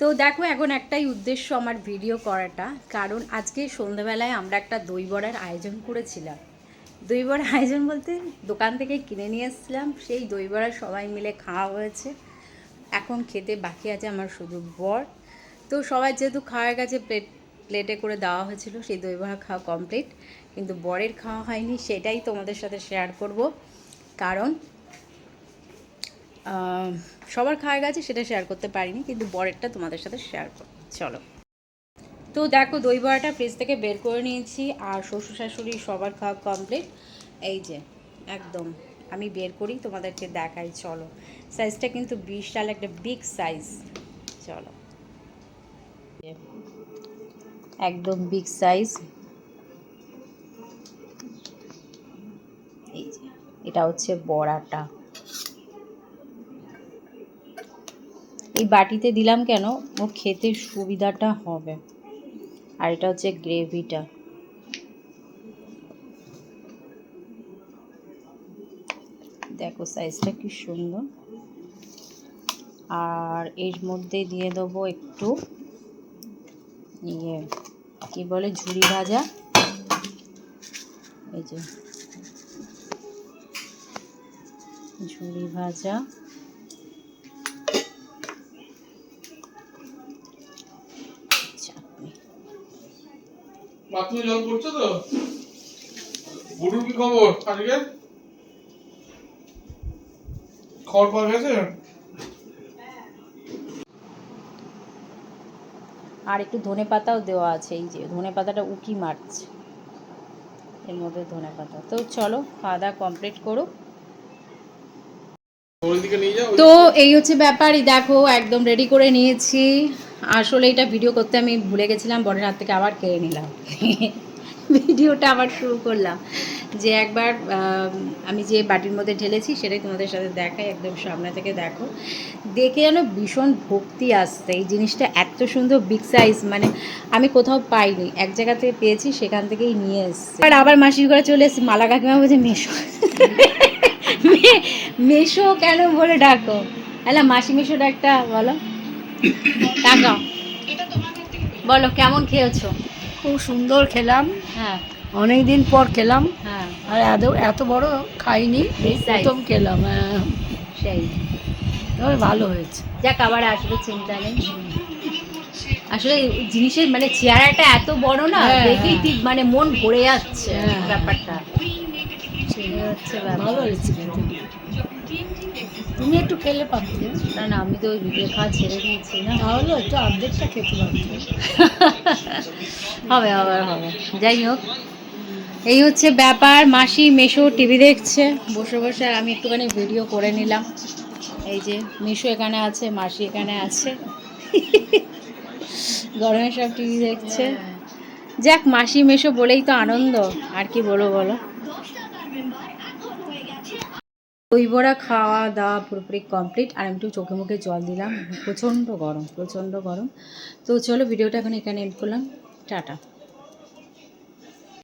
তো দেখো এখন একটাই উদ্দেশ্য আমার ভিডিও করাটা। কারণ আজকে সন্ধ্যাবেলায় আমরা একটা দই বড়ার আয়োজন করেছিলাম। দই বড়ার আয়োজন বলতে দোকান থেকে কিনে নিয়ে এসেছিলাম, সেই দই বড়া সবাই মিলে খাওয়া হয়েছে। এখন খেতে বাকি আছে আমার শুধু বর। তো সবাই যেহেতু খাওয়ার কাছে প্লেট প্লেটে করে দেওয়া হয়েছিল, সেই দই বড়া খাওয়া কমপ্লিট কিন্তু বরের খাওয়া হয়নি, সেটাই তোমাদের সাথে শেয়ার করব। কারণ সবার খাওয়া গেছে সেটা শেয়ার করতে পারিনি, কিন্তু বরেরটা তোমাদের সাথে শেয়ার কর চলো। তো দেখো, দই বড়াটা ফ্রিজ থেকে বের করে নিয়েছি, আর শ্বশুর শাশুড়ি সবার খাওয়া কমপ্লিট এই যে, একদম, আমি বের করি, তোমাদেরকে দেখাই, চলো। সাইজটা কিন্তু বিশাল, একটা বিগ সাইজ চলো। একদম বিগ সাইজ এই যে, এটা হচ্ছে বড়াটা। এই বাটিতে দিলাম কেন? ওর খেতে সুবিধাটা হবে। আর এটা হচ্ছে গ্রেভিটা। দেখো সাইজটা কি সুন্দর। আর এর মধ্যে দিয়ে দেবো একটু ইয়ে কি বলে ঝুড়ি ভাজা। এই যে ঝুড়ি ভাজা। বাথরুমে জল পড়ছে তো? গুরুর কি খবর আজকে খবর পাওয়া গেছে? আর একটু ধনে পাতাও দেওয়া আছে এই যে ধনে পাতাটা উকি মারছে। এর মধ্যে ধনে পাতা। তো চলো খাওয়া দাওয়া কমপ্লিট করো। তো এই হচ্ছে ব্যাপারই দেখো একদম রেডি করে নিয়েছি। আসলে এটা ভিডিও করতে আমি ভুলে গেছিলাম বরের হাত থেকে আবার কেড়ে নিলাম। ভিডিওটা আবার শুরু করলাম। যে একবার আমি যে বাটির মধ্যে ঢেলেছি, সেটাই তোমাদের সাথে দেখাই, একদম সামনে থেকে দেখো। দেখে যেন ভীষণ ভক্তি আসছে, এই জিনিসটা এত সুন্দর বিগ সাইজ মানে আমি কোথাও পাইনি। এক জায়গা থেকে পেয়েছি, সেখান থেকেই নিয়ে এসেছি। আর আবার মাসির ঘরে চলে এসেছি, মালা কাকিমা বলছে, মেশো। মেশো কেন বলে ডাকো? হ্যাঁ মাসি মেশোটা একটা, বলো। টাকা বলো কেমন খেয়েছো? খুব সুন্দর খেলাম। হ্যাঁ। অনেক দিন পর খেলাম। হ্যাঁ। আর এত এত বড় খাইনি প্রথম খেলাম হ্যাঁ। সেই। তবে ভালো হয়েছে। যাক আবার আসবে চিন্তা নেই। আসলে জিনিসের মানে চেহারাটা এত বড় না হ্যাঁ, দেখেই। ঠিক মানে মন ভরে যাচ্ছে হ্যাঁ। ব্যাপারটা। ভালো হয়েছে তুমি একটু খেলে পারতে। না না আমি তো ওই ভিডিও খাওয়া ছেড়ে দিয়েছি না। তাহলে একটু অর্ধেকটা খেতে পারতে। হবে হবে হবে। যাই হোক এই হচ্ছে ব্যাপার। মাসি মেশো টিভি দেখছে। বসে বসে আর আমি একটুখানি ভিডিও করে নিলাম। এই যে মেশো এখানে আছে মাসি এখানে আছে। গরমে সব টিভি দেখছে। যাক মাসি মেশো বলেই তো আনন্দ। আর কি বলো বলো? দই বড়া খাওয়া দাওয়া পুরোপুরি কমপ্লিট আর আমি একটু চোখে মুখে জল দিলাম। প্রচণ্ড গরম প্রচণ্ড গরম। তো চলো, ভিডিওটা এখন এখানে এন্ড করলাম। টাটা।